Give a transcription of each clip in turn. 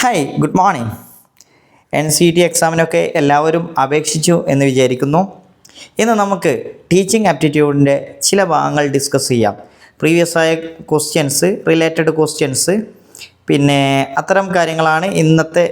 Hi good morning N C T എക്സാമിനൊക്കെ എല്ലാവരും അപേക്ഷിച്ചു എന്ന് വിചാരിക്കുന്നു. ഇന്ന് നമുക്ക് ടീച്ചിങ് ആപ്റ്റിറ്റ്യൂഡിന്റെ ചില ഭാഗങ്ങൾ ഡിസ്കസ് ചെയ്യാം. പ്രീവിയസ് ആയ ക്വസ്റ്റ്യൻസ് റിലേറ്റഡ് ക്വസ്റ്റ്യൻസ് പിന്നെ അത്തരം കാര്യങ്ങളാണ് ഇന്നത്തെ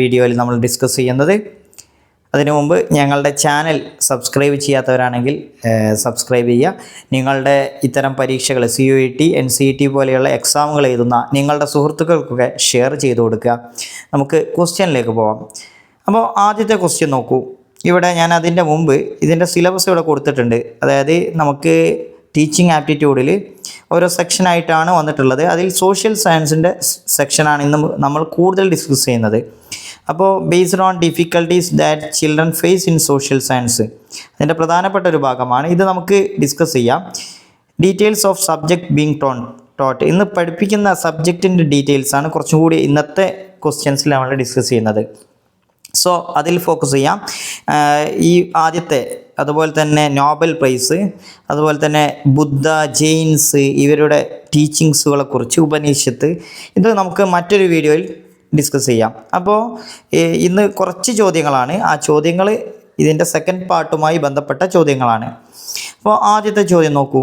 വീഡിയോയിൽ നമ്മൾ ഡിസ്കസ് ചെയ്യുന്നത്. അതിനു മുമ്പ് ഞങ്ങളുടെ ചാനൽ സബ്സ്ക്രൈബ് ചെയ്യാത്തവരാണെങ്കിൽ സബ്സ്ക്രൈബ് ചെയ്യുക. നിങ്ങളുടെ ഇത്തരം പരീക്ഷകൾ C U E T N C E T പോലെയുള്ള എക്സാമുകൾ എഴുതുന്ന നിങ്ങളുടെ സുഹൃത്തുക്കൾക്കൊക്കെ ഷെയർ ചെയ്ത് കൊടുക്കുക. നമുക്ക് ക്വസ്റ്റ്യനിലേക്ക് പോവാം. അപ്പോൾ ആദ്യത്തെ ക്വസ്റ്റ്യൻ നോക്കൂ. ഇവിടെ ഞാൻ അതിന്റെ മുമ്പ് ഇതിന്റെ സിലബസ് ഇവിടെ കൊടുത്തിട്ടുണ്ട്. അതായത് നമുക്ക് ടീച്ചിങ് ആപ്റ്റിറ്റ്യൂഡിൽ ഓരോ സെക്ഷനായിട്ടാണ് വന്നിട്ടുള്ളത്. അതിൽ സോഷ്യൽ സയൻസിന്റെ സെക്ഷനാണ് ഇന്ന് നമ്മൾ കൂടുതൽ ഡിസ്കസ് ചെയ്യുന്നത്. അപ്പോൾ based on difficulties that children face in social science അതിന്റെ പ്രധാനപ്പെട്ട ഒരു ഭാഗമാണ്. ഇത് നമുക്ക് ഡിസ്കസ് ചെയ്യാം. Details of subject being tone taught ഇന്ന് പഠിപ്പിക്കുന്ന സബ്ജക്റ്റിന്റെ ഡീറ്റെയിൽസ് ആണ് കുറച്ചും കൂടി ഇന്നത്തെ ക്വസ്റ്റ്യൻസിൽ നമ്മൾ ഡിസ്കസ് ചെയ്യുന്നത്. സോ അതിൽ ഫോക്കസ് ചെയ്യാം. ഈ ആദ്യത്തെ അതുപോലെ തന്നെ നോബൽ പ്രൈസ് അതുപോലെ തന്നെ ബുദ്ധ ജെയിൻസ് ഇവരുടെ ടീച്ചിങ്സുകളെ കുറിച്ച് ഉപനിഷത്ത്. ഇത് നമുക്ക് മറ്റൊരു വീഡിയോയിൽ ഡിസ്കസ് ചെയ്യാം. അപ്പോൾ ഇന്ന് കുറച്ച് ചോദ്യങ്ങളാണ്. ആ ചോദ്യങ്ങൾ ഇതിന്റെ സെക്കൻഡ് പാർട്ടുമായി ബന്ധപ്പെട്ട ചോദ്യങ്ങളാണ്. അപ്പോൾ ആദ്യത്തെ ചോദ്യം നോക്കൂ.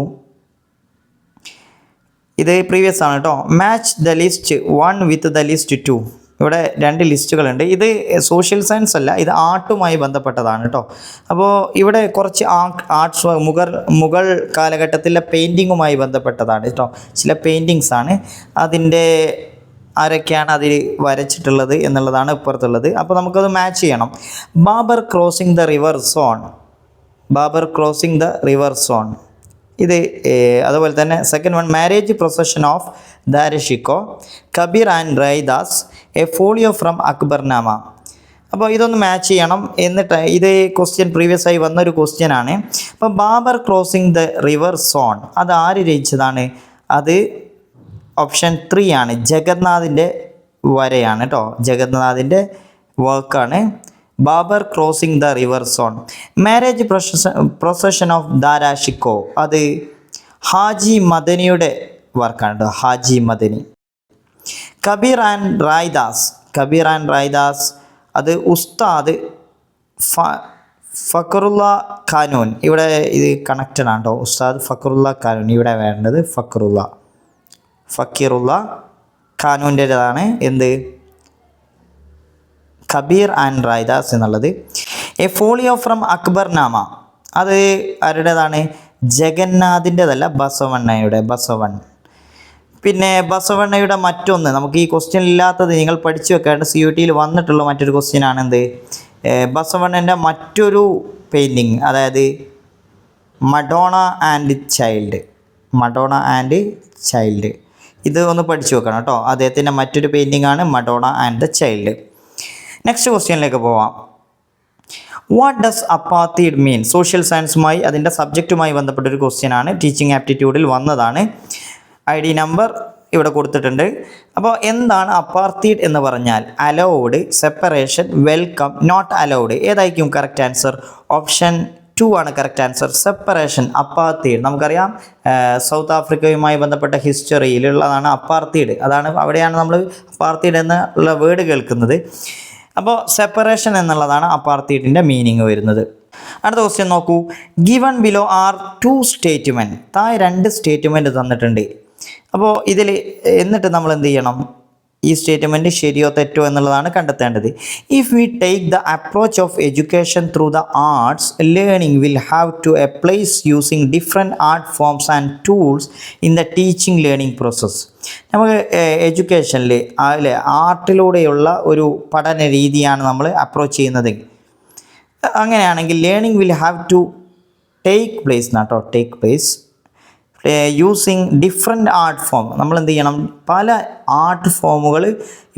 ഇത് പ്രീവിയസ് ആണ് കേട്ടോ match the list one with the list two ഇവിടെ രണ്ട് ലിസ്റ്റുകളുണ്ട്. ഇത് സോഷ്യൽ സയൻസ് അല്ല ഇത് ആർട്ടുമായി ബന്ധപ്പെട്ടതാണ് കേട്ടോ അപ്പോൾ ഇവിടെ കുറച്ച് ആർട്സ് മുഗൾ മുഗൾ കാലഘട്ടത്തിലെ പെയിന്റിങ്ങുമായി ബന്ധപ്പെട്ടതാണ് കേട്ടോ ചില പെയിന്റിങ്സ് ആണ്. അതിന്റെ ആരൊക്കെയാണ് അതിൽ വരച്ചിട്ടുള്ളത് എന്നുള്ളതാണ് ഇപ്പുറത്തുള്ളത്. അപ്പോൾ നമുക്കത് മാച്ച് ചെയ്യണം. Babur crossing the river Son Babur crossing the river Son ഇത് അതുപോലെ തന്നെ second one marriage procession of Darashikoh Kabir and Raidas a folio from Akbarnama അപ്പോൾ ഇതൊന്ന് മാച്ച് ചെയ്യണം. എന്നിട്ട് ഇത് ക്വസ്റ്റ്യൻ പ്രീവിയസ് ആയി വന്നൊരു ക്വസ്റ്റ്യൻ ആണ്. അപ്പോൾ Babur crossing the river Son അത് ആര് രചിച്ചതാണ്? അത് ഓപ്ഷൻ ത്രീ ആണ്. ജഗന്നാഥിന്റെ വരയാണ് കേട്ടോ ജഗന്നാഥിന്റെ വർക്കാണ് Babur crossing the river Son. Marriage procession procession of Darashikoh അത് ഹാജി മദനിയുടെ വർക്കാണ് കേട്ടോ ഹാജി മദനി. കബീർ ആൻഡ് റായ്ദാസ്. കബീർ ആൻഡ് റായ്ദാസ്. അത് ഉസ്താദ് ഫ ഫക്കറുള്ള ഖാനൂൻ. ഇവിടെ ഇത് കണക്റ്റഡ് ആണ് കേട്ടോ ഉസ്താദ് ഫക്കറുള്ള ഖാനൂൻ. ഇവിടെ വേണ്ടത് ഫക്കറുള്ള ഫക്കീറുള്ള ഖാനൂന്റേതാണ് എന്ത്? കബീർ ആൻഡ് റൈദാസ് എന്നുള്ളത്. എ ഫോളിയോ ഫ്രം അക്ബർ നാമ. അത് ആരുടേതാണ്? ജഗന്നാഥിന്റെതല്ല ബസവണ്ണയുടെ ബസവൺ. പിന്നെ ബസവണ്ണയുടെ മറ്റൊന്ന് നമുക്ക് ഈ ക്വസ്റ്റ്യൻ ഇല്ലാത്തത് നിങ്ങൾ പഠിച്ചു വെക്കേണ്ട സി യു ടിയിൽ വന്നിട്ടുള്ള മറ്റൊരു ക്വസ്റ്റ്യൻ ആണ് എന്ത്? ബസവണ്ണന്റെ മറ്റൊരു പെയിന്റിങ് അതായത് Madonna and child. Madonna and child. ഇത് ഒന്ന് പഠിച്ചു വെക്കണം കേട്ടോ. അദ്ദേഹത്തിന്റെ മറ്റൊരു പെയിന്റിംഗ് ആണ് Madonna and the child next ക്വസ്റ്റ്യനിലേക്ക് പോവാം. What does apartheid mean social സയൻസുമായി അതിന്റെ സബ്ജക്റ്റുമായി ബന്ധപ്പെട്ട ഒരു ക്വസ്റ്റ്യൻ ആണ്. ടീച്ചിങ് ആപ്റ്റിറ്റ്യൂഡിൽ വന്നതാണ്. ഐ ഡി നമ്പർ ഇവിടെ കൊടുത്തിട്ടുണ്ട്. അപ്പോൾ എന്താണ് അപ്പാർത്തീഡ് എന്ന് പറഞ്ഞാൽ? Allowed separation welcome not allowed ഏതായിരിക്കും കറക്റ്റ് ആൻസർ ഓപ്ഷൻ ടു ആണ് കറക്റ്റ് ആൻസർ സെപ്പറേഷൻ അപ്പാർത്തീഡ് നമുക്കറിയാം സൗത്ത് ആഫ്രിക്കയുമായി ബന്ധപ്പെട്ട ഹിസ്റ്ററിയിലുള്ളതാണ് അപ്പാർത്തീഡ് അതാണ് അവിടെയാണ് നമ്മൾ അപ്പാർത്തീഡ് എന്നുള്ള വേർഡ് കേൾക്കുന്നത്. അപ്പോൾ സെപ്പറേഷൻ എന്നുള്ളതാണ് അപ്പാർത്തീഡിന്റെ മീനിങ് വരുന്നത്. അടുത്ത ക്വസ്റ്റ്യൻ നോക്കൂ. Given below are two statement താഴെ രണ്ട് സ്റ്റേറ്റ്മെന്റ് തന്നിട്ടുണ്ട്. അപ്പോൾ ഇതിൽ എന്നിട്ട് നമ്മൾ എന്ത് ചെയ്യണം? ഈ സ്റ്റേറ്റ്മെന്റ് ശരിയോ തെറ്റോ എന്നുള്ളതാണ് കണ്ടെത്തേണ്ടത്. If we take the approach of education through the arts learning will have to a place using different art forms and tools in the teaching learning process നമുക്ക് എഡ്യൂക്കേഷനിൽ അല്ലെ ആർട്ടിലൂടെയുള്ള ഒരു പഠന രീതിയാണ് നമ്മൾ അപ്രോച്ച് ചെയ്യുന്നത്. അങ്ങനെയാണെങ്കിൽ learning will have to take place not to take place using different art form നമ്മൾ എന്ത് ചെയ്യണം? പല ആർട്ട് ഫോമുകൾ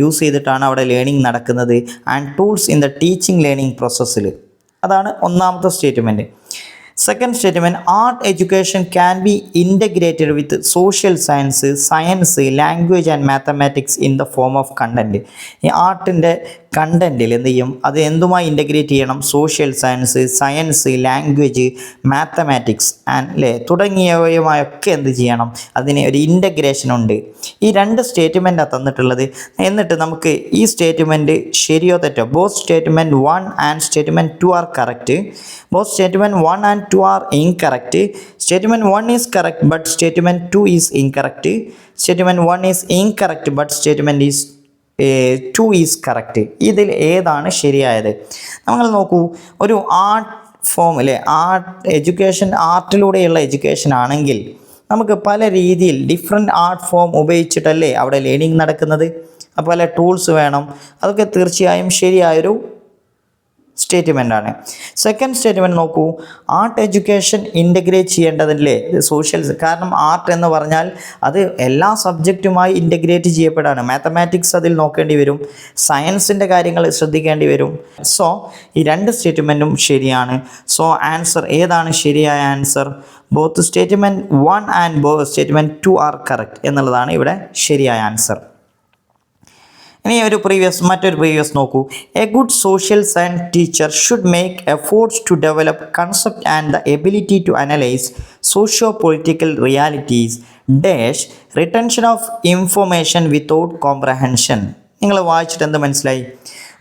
യൂസ് ചെയ്തിട്ടാണ് അവിടെ ലേണിംഗ് നടക്കുന്നത് and tools in the teaching learning പ്രോസസ്സിൽ അതാണ് ഒന്നാമത്തെ statement second statement art education can be integrated with social science science language and mathematics in the form of content ഈ ആർട്ടിന്റെ കണ്ടന്റിൽ എന്ത് ചെയ്യും? അത് എന്തുമായി ഇന്റഗ്രേറ്റ് ചെയ്യണം? Social science science language mathematics and അല്ലേ തുടങ്ങിയവയുമായൊക്കെ എന്ത് ചെയ്യണം? അതിന് ഒരു ഇന്റഗ്രേഷൻ ഉണ്ട്. ഈ രണ്ട് സ്റ്റേറ്റ്മെന്റാണ് തന്നിട്ടുള്ളത് എന്നിട്ട് നമുക്ക് ഈ സ്റ്റേറ്റ്മെന്റ് ശരിയോ തെറ്റോ? Both statement one and statement two are correct both statement one and two are incorrect statement one is correct but statement two is incorrect statement one is incorrect but statement is two is correct ഇതിൽ ഏതാണ് ശരിയായത്? നമ്മൾ നോക്കൂ ഒരു art form അല്ലേ art education ആർട്ടിലൂടെയുള്ള education ആണെങ്കിൽ നമുക്ക് പല രീതിയിൽ ഡിഫറെന്റ് ആർട്ട് ഫോം ഉപയോഗിച്ചിട്ടല്ലേ അവിടെ ലേണിംഗ് നടക്കുന്നത്? പല ടൂൾസ് വേണം. അതൊക്കെ തീർച്ചയായും ശരിയായൊരു സ്റ്റേറ്റ്മെന്റ് ആണ് സെക്കൻഡ് സ്റ്റേറ്റ്മെന്റ് നോക്കൂ. ആർട്ട് എഡ്യൂക്കേഷൻ ഇന്റഗ്രേറ്റ് ചെയ്യേണ്ടതല്ലേ? സോഷ്യൽ കാരണം ആർട്ട് എന്ന് പറഞ്ഞാൽ അത് എല്ലാ സബ്ജക്റ്റുമായി ഇന്റഗ്രേറ്റ് ചെയ്യപ്പെടാണ്. മാത്തമാറ്റിക്സ് അതിൽ നോക്കേണ്ടി വരും. സയൻസിന്റെ കാര്യങ്ങൾ ശ്രദ്ധിക്കേണ്ടി വരും. സോ ഈ രണ്ട് സ്റ്റേറ്റ്മെന്റും ശരിയാണ്. സോ ആൻസർ ഏതാണ് ശരിയായ answer? Both statement one and both statement two are correct എന്നുള്ളതാണ് ഇവിടെ ശരിയായ ആൻസർ. ഇനി ഒരു പ്രീവിയസ് മറ്റൊരു പ്രീവിയസ് നോക്കൂ. A good social science teacher should make efforts to develop concept and the ability to analyse socio political realities dash retention of information without comprehension നിങ്ങൾ വായിച്ചിട്ട് എന്ത് മനസ്സിലായി?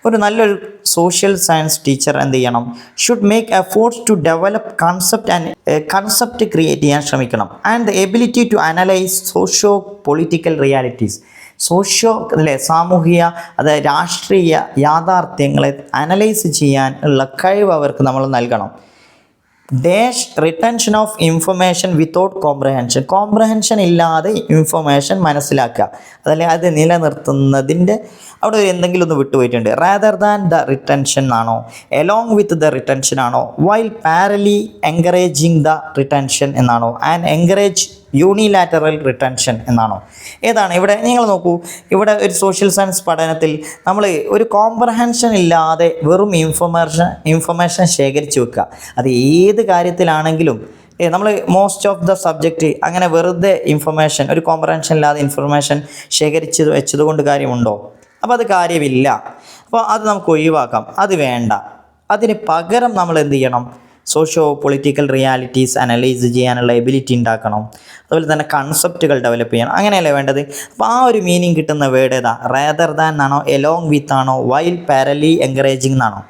ഒരു നല്ലൊരു സോഷ്യൽ സയൻസ് ടീച്ചർ എന്ത് ചെയ്യണം? Should make efforts to develop concept and concept create ചെയ്യാൻ ശ്രമിക്കണം. And the ability to analyse socio political realities socio അല്ലെ സാമൂഹിക അതായത് രാഷ്ട്രീയ യാഥാർത്ഥ്യങ്ങളെ അനലൈസ് ചെയ്യാൻ ഉള്ള കഴിവ് അവർക്ക് നമ്മൾ നൽകണം. Dash retention of information without comprehension comprehension ഇല്ലാതെ ഇൻഫർമേഷൻ മനസ്സിലാക്കുക. അതല്ലെ അത് നിലനിർത്തുന്നതിന്റെ അവിടെ ഒരു എന്തെങ്കിലും ഒന്ന് വിട്ടുപോയിട്ടുണ്ട്. റാദർ ദാൻ ദ റിട്ടൻഷൻ ആണോ? എലോങ് വിത്ത് ദ റിട്ടൻഷൻ ആണോ? While parallelly encouraging the retention എന്നാണോ? ആൻഡ് എൻകറേജ് യൂണിലാറ്ററൽ റിട്ടൻഷൻ എന്നാണോ? ഏതാണ്? ഇവിടെ നിങ്ങൾ നോക്കൂ. ഇവിടെ ഒരു സോഷ്യൽ സയൻസ് പഠനത്തിൽ നമ്മൾ ഒരു കോംപ്രഹെൻഷൻ ഇല്ലാതെ വെറും ഇൻഫർമേഷൻ ഇൻഫർമേഷൻ ശേഖരിച്ചു വെക്കുക. അത് ഏത് കാര്യത്തിലാണെങ്കിലും നമ്മൾ മോസ്റ്റ് ഓഫ് ദ സബ്ജക്റ്റ് അങ്ങനെ വെറുതെ ഇൻഫർമേഷൻ ഒരു കോംപ്രഹെൻഷൻ ഇല്ലാതെ ഇൻഫർമേഷൻ ശേഖരിച്ച് വെച്ചതുകൊണ്ട് കാര്യമുണ്ടോ? അപ്പോൾ അത് കാര്യമില്ല. അപ്പോൾ അത് നമുക്ക് ഒഴിവാക്കാം. അത് വേണ്ട. അതിന് പകരം നമ്മൾ എന്ത് ചെയ്യണം? സോഷ്യോ പൊളിറ്റിക്കൽ റിയാലിറ്റീസ് അനലൈസ് ചെയ്യാനുള്ള എബിലിറ്റി ഉണ്ടാക്കണം. അതുപോലെ തന്നെ കൺസെപ്റ്റുകൾ ഡെവലപ്പ് ചെയ്യണം. അങ്ങനെയല്ലേ വേണ്ടത്? അപ്പോൾ ആ ഒരു മീനിങ് കിട്ടുന്ന വേർഡ് ഏതാ? റേദർ ദാൻ എന്നാണോ എലോങ് വിത്ത് ആണോ വൈൽ പാരലി എൻകറേജിങ് എന്നാണോ?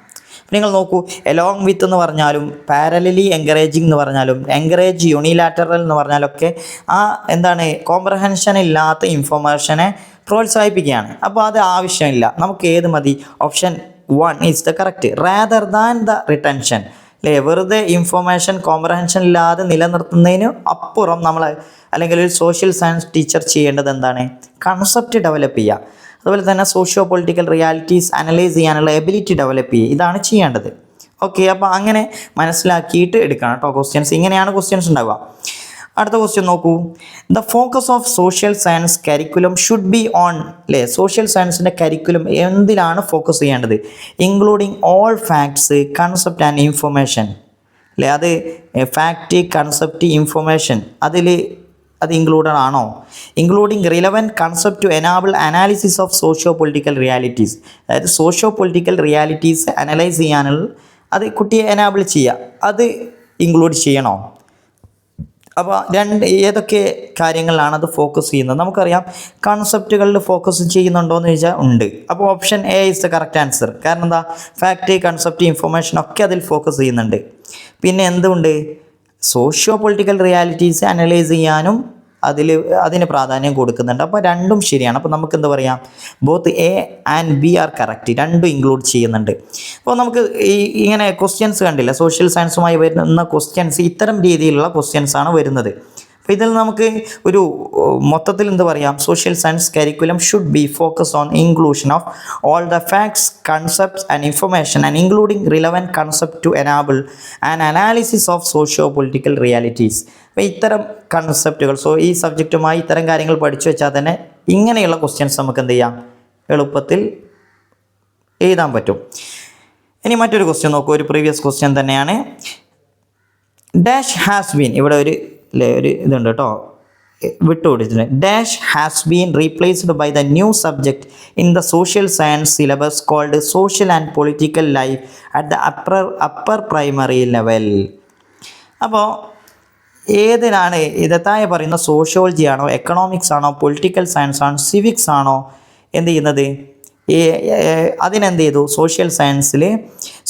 നിങ്ങൾ നോക്കൂ എലോങ് വിത്ത് എന്ന് പറഞ്ഞാലും പാരലലി എൻകറേജിങ് എന്ന് പറഞ്ഞാലും എൻകറേജ് യൂണിലാറ്ററൽ എന്ന് പറഞ്ഞാലൊക്കെ ആ എന്താണ് കോംപ്രഹെൻഷൻ ഇല്ലാത്ത ഇൻഫോർമേഷനെ പ്രോത്സാഹിപ്പിക്കുകയാണ്. അപ്പോൾ അത് ആവശ്യമില്ല. നമുക്ക് ഏത് മതി? Option one is the correct rather than the retention അല്ലേ? വെറുതെ ഇൻഫർമേഷൻ കോംപ്രഹെൻഷൻ ഇല്ലാതെ നിലനിർത്തുന്നതിന് അപ്പുറം നമ്മൾ അല്ലെങ്കിൽ ഒരു സോഷ്യൽ സയൻസ് ടീച്ചർ ചെയ്യേണ്ടത് എന്താണ്? കൺസെപ്റ്റ് ഡെവലപ്പ് ചെയ്യുക. അതുപോലെ തന്നെ സോഷ്യോ പൊളിറ്റിക്കൽ റിയാലിറ്റീസ് അനലൈസ് ചെയ്യാനുള്ള എബിലിറ്റി ഡെവലപ്പ് ചെയ്യുക. ഇതാണ് ചെയ്യേണ്ടത്. ഓക്കെ അപ്പോൾ അങ്ങനെ മനസ്സിലാക്കിയിട്ട് എടുക്കണം കേട്ടോ ക്വസ്റ്റ്യൻസ് ഇങ്ങനെയാണ് ക്വസ്റ്റ്യൻസ് ഉണ്ടാവുക. അടുത്ത ക്വസ്റ്റ്യൻ നോക്കൂ. The focus of social science curriculum should be on അല്ലേ സോഷ്യൽ സയൻസിന്റെ കരിക്കുലം എന്തിലാണ് ഫോക്കസ് ചെയ്യേണ്ടത്? Including all facts concept and information അല്ലേ അത് ഫാക്റ്റ് കൺസെപ്റ്റ് ഇൻഫർമേഷൻ അതിൽ അത് ഇൻക്ലൂഡഡ് ആണോ? Including relevant concept to enable analysis of socio political realities അതായത് സോഷ്യോ പൊളിറ്റിക്കൽ റിയാലിറ്റീസ് അനലൈസ് ചെയ്യാനുള്ള അത് കുട്ടിയെ എനാബിൾ ചെയ്യുക. അത് ഇൻക്ലൂഡ് ചെയ്യണോ? അപ്പോൾ രണ്ട് ഏതൊക്കെ കാര്യങ്ങളിലാണ് അത് ഫോക്കസ് ചെയ്യുന്നത്? നമുക്കറിയാം കൺസെപ്റ്റുകളിൽ ഫോക്കസ് ചെയ്യുന്നുണ്ടോ എന്ന് ചോദിച്ചാൽ ഉണ്ട്. അപ്പോൾ option A is the correct answer കാരണം എന്താ? ഫാക്റ്റ് കൺസെപ്റ്റ് ഇൻഫർമേഷൻ ഒക്കെ അതിൽ ഫോക്കസ് ചെയ്യുന്നുണ്ട്. പിന്നെ എന്തുണ്ട്? സോഷ്യോ പൊളിറ്റിക്കൽ റിയാലിറ്റീസ് അനലൈസ് ചെയ്യാനും അതിൽ അതിന് പ്രാധാന്യം കൊടുക്കുന്നുണ്ട്. അപ്പോൾ രണ്ടും ശരിയാണ്. അപ്പോൾ നമുക്ക് എന്താ പറയാം? Both A and B are correct രണ്ടും ഇൻക്ലൂഡ് ചെയ്യുന്നുണ്ട്. അപ്പോൾ നമുക്ക് ഈ ഇങ്ങനെ ക്വസ്റ്റ്യൻസ് കണ്ടില്ല? സോഷ്യൽ സയൻസുമായി വരുന്ന ക്വസ്റ്റ്യൻസ് ഇത്തരം രീതിയിലുള്ള ക്വസ്റ്റ്യൻസ് ആണ് വരുന്നത്. അപ്പോൾ ഇതിൽ നമുക്ക് ഒരു മൊത്തത്തിൽ എന്ത് പറയാം? Social science curriculum should be focus on inclusion of all the facts concepts and information and including relevant concept to enable and analysis of socio political realities അപ്പോൾ ഇത്തരം കൺസെപ്റ്റുകൾ സോ ഈ സബ്ജക്റ്റുമായി ഇത്തരം കാര്യങ്ങൾ പഠിച്ചു വെച്ചാൽ തന്നെ ഇങ്ങനെയുള്ള ക്വസ്റ്റ്യൻസ് നമുക്ക് എന്ത് ചെയ്യാം? എളുപ്പത്തിൽ എഴുതാൻ പറ്റും. ഇനി മറ്റൊരു ക്വസ്റ്റ്യൻ നോക്കൂ. ഒരു പ്രീവിയസ് ക്വസ്റ്റ്യൻ തന്നെയാണ്. ഡാഷ് ഹാസ് ബീൻ ഇവിടെ ഒരു ഒരു ഇതുണ്ട് കേട്ടോ വിട്ടുപിടിച്ചിട്ടുണ്ട്. Dash has been replaced by the new subject in the social science syllabus called social and political life at the upper upper primary level അപ്പോൾ ഏതിനാണ് ഇതത്തായ പറയുന്ന സോഷ്യോളജി ആണോ എക്കണോമിക്സ് ആണോ പൊളിറ്റിക്കൽ സയൻസ് ആണോ സിവിക്സ് ആണോ എന്ത് ചെയ്യുന്നത്? അതിനെന്ത് ചെയ്തു? സോഷ്യൽ സയൻസിൽ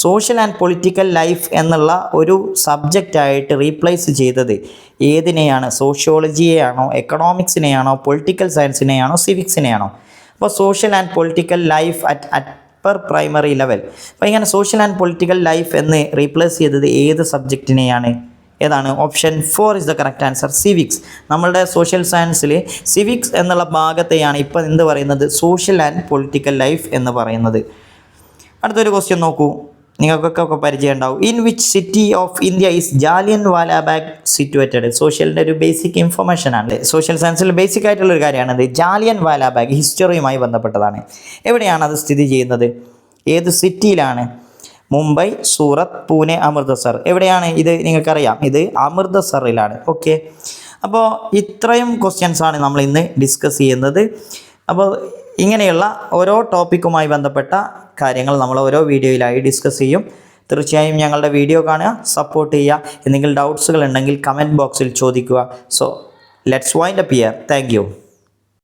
സോഷ്യൽ ആൻഡ് പൊളിറ്റിക്കൽ ലൈഫ് എന്നുള്ള ഒരു സബ്ജക്റ്റായിട്ട് റീപ്ലേസ് ചെയ്തത് ഏതിനെയാണ്? സോഷ്യോളജിയെയാണോ എക്കണോമിക്സിനെയാണോ പൊളിറ്റിക്കൽ സയൻസിനെയാണോ സിവിക്സിനെയാണോ അപ്പോൾ social and political life at at upper primary level അപ്പോൾ ഇങ്ങനെ സോഷ്യൽ ആൻഡ് പൊളിറ്റിക്കൽ ലൈഫ് എന്ന് റീപ്ലേസ് ചെയ്തത് ഏത് സബ്ജക്റ്റിനെയാണ് ഏതാണ്? Option four is the correct answer civics നമ്മളുടെ സോഷ്യൽ സയൻസിൽ സിവിക്സ് എന്നുള്ള ഭാഗത്തെയാണ് ഇപ്പം എന്ത് പറയുന്നത്? സോഷ്യൽ ആൻഡ് പൊളിറ്റിക്കൽ ലൈഫ് എന്ന് പറയുന്നത്. അടുത്തൊരു ക്വസ്റ്റ്യൻ നോക്കൂ. നിങ്ങൾക്കൊക്കെ ഒക്കെ പരിചയം ഉണ്ടാവും. In which city of India is Jallian Walabagh situated സോഷ്യലിന്റെ ഒരു ബേസിക് ഇൻഫർമേഷൻ ആണ്. സോഷ്യൽ സയൻസിൽ ബേസിക് ആയിട്ടുള്ള ഒരു കാര്യമാണത് ജാലിയൻ വാലാബാഗ് ഹിസ്റ്ററിയുമായി ബന്ധപ്പെട്ടതാണ്. എവിടെയാണ് അത് സ്ഥിതി ചെയ്യുന്നത്? ഏത് സിറ്റിയിലാണ് മുംബൈ സൂറത്ത് പൂനെ അമൃതസർ. എവിടെയാണ് ഇത് നിങ്ങൾക്കറിയാം? ഇത് അമൃതസറിലാണ്. ഓക്കെ അപ്പോൾ ഇത്രയും ക്വസ്റ്റ്യൻസ് ആണ് നമ്മൾ ഇന്ന് ഡിസ്കസ് ചെയ്യുന്നത്. അപ്പോൾ ഇങ്ങനെയുള്ള ഓരോ ടോപ്പിക്കുമായി ബന്ധപ്പെട്ട കാര്യങ്ങൾ നമ്മൾ ഓരോ വീഡിയോയിലായി ഡിസ്കസ് ചെയ്യും. തീർച്ചയായും ഞങ്ങളുടെ വീഡിയോ കാണുക സപ്പോർട്ട് ചെയ്യുക. എന്തെങ്കിലും ഡൗട്ട്സുകൾ ഉണ്ടെങ്കിൽ കമന്റ് ബോക്സിൽ ചോദിക്കുക. So let's wind up here thank